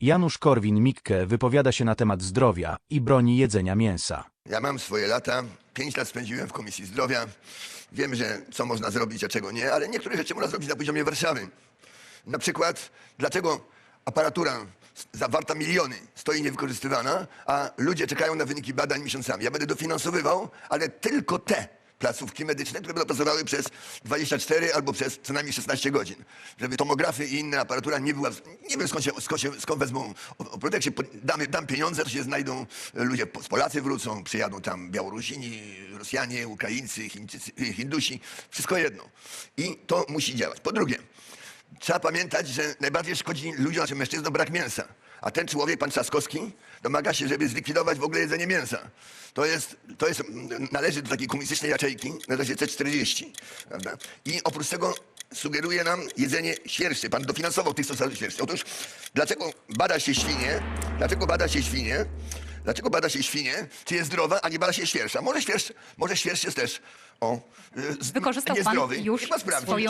Janusz Korwin-Mikke wypowiada się na temat zdrowia i broni jedzenia mięsa. Ja mam swoje lata, pięć lat spędziłem w Komisji Zdrowia. Wiem, że co można zrobić, a czego nie, ale niektóre rzeczy można zrobić na poziomie Warszawy. Na przykład, dlaczego aparatura zawarta miliony stoi niewykorzystywana, a ludzie czekają na wyniki badań miesiącami. Ja będę dofinansowywał, ale tylko te placówki medyczne, które będą pracowały przez 24 albo przez co najmniej 16 godzin. Żeby tomografy i inna aparatura nie była... Nie wiem skąd, się, skąd, się, skąd wezmą... o- o- Jak się po- damy, dam pieniądze, to się znajdą ludzie, po- Polacy wrócą, przyjadą tam Białorusini, Rosjanie, Ukraińcy, Chińczycy, Hindusi. Wszystko jedno. I to musi działać. Po drugie, Trzeba pamiętać, że najbardziej szkodzi ludziom, znaczy mężczyznom brak mięsa. A ten człowiek, pan Trzaskowski, domaga się, żeby zlikwidować w ogóle jedzenie mięsa. To jest, to jest, mm, należy do takiej komunistycznej jaczejki, nazywa się C40. Prawda? I oprócz tego sugeruje nam jedzenie świerszczy. Pan dofinansował tych stosowanych świerszczy. Otóż, dlaczego bada się świnie? Dlaczego bada się świnie? Dlaczego bada się świnie, czy jest zdrowa, a nie bada się świersza? Może świerszcz, może świerszcz jest też o, y, z- Wykorzystał pan już Niech pan sprawdzi. swoją